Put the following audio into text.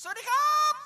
สวัสดีครับ